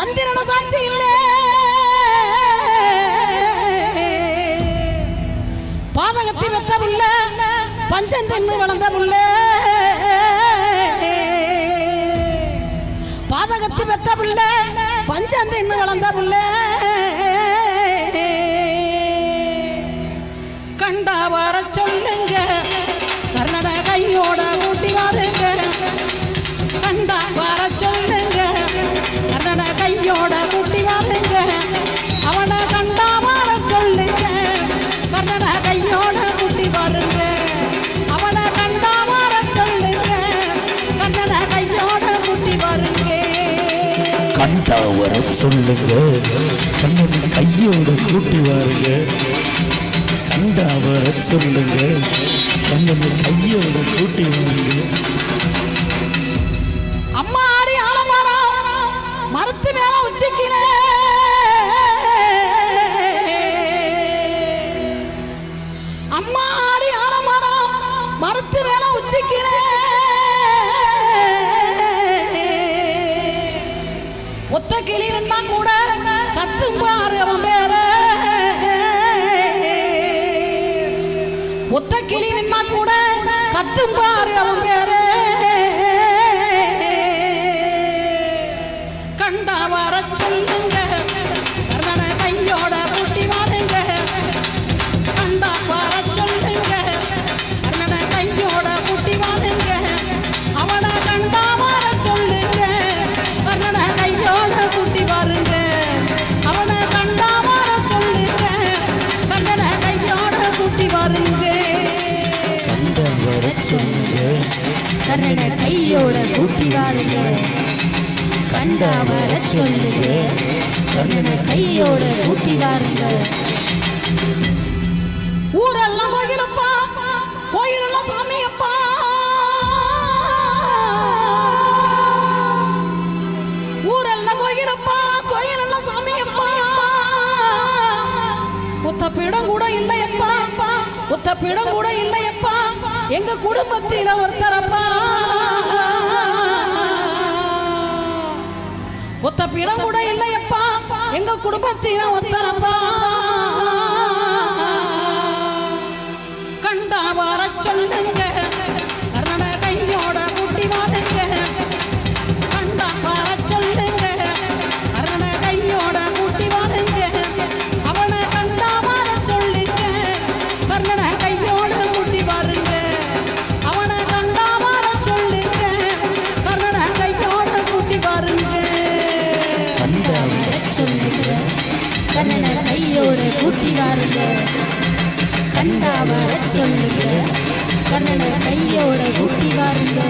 சந்திரன சாட்சி இல்ல. பாதகத்தை வெத்த புள்ள பஞ்சம் தின்னு வளர்ந்த புள்ள பாதகத்தை வெத்த புள்ள பஞ்சம் தின்னு வளர்ந்த புள்ள கையோட கூட்டி வாருங்க அவனை கண்டா வர சொல்லுங்க. கர்ணட கையோட கூட்டி வாருங்க அவனை கண்டா வர சொல்லுங்க. கர்ணட கையோட கூட்டி வாருங்க கண்டா வர சொல்லுங்க. கண்ணன் கையோட கூட்டி வாருங்க கண்டா வர சொல்லுங்க. கண்ணன் கையோட கூட்டி வாருங்க அம்மா! வர சொல்லுங்க. கர்ணனை கையோட கூட்டி வாருங்க. கண்டா வர சொல்லுங்க. கர்ணனை கையோட கூட்டி வாருங்க. அவனை கண்டா வர சொல்லுங்க. கர்ணனை கையோட கூட்டி வாருங்க. அவனை கண்டா வர சொல்லுங்க. கர்ணனை கையோட கூட்டி வாருங்க. கர்ணனை கையோட கூட்டி வாருங்க. கண்டா வர சொல்லுது கர்ணனை கையோட கூட்டி வாருங்க ஊரெல்லாம் கோயிலப்பா கோயிலெல்லாம் சாமியப்பா. ஊரெல்லாம் கோயிலப்பா கோயிலெல்லாம் சாமியப்பா. ஒத்த பீடம் கூட இல்லையப்பா. ஒத்த பீடம் கூட இல்லையப்பா. எங்க குடும்பத்தில ஒருத்தர் ஒத்த பீடம் கூட இல்லையப்பா. எங்க குடும்பத்தில ஒத்தரப்பா கண்டா வர சொல்லுங்க கண்ணனை கையோடு கூட்டி வாருங்க. கண்டா வர சொல்லுங்க கண்ணனை கையோட கூட்டி வாருங்க.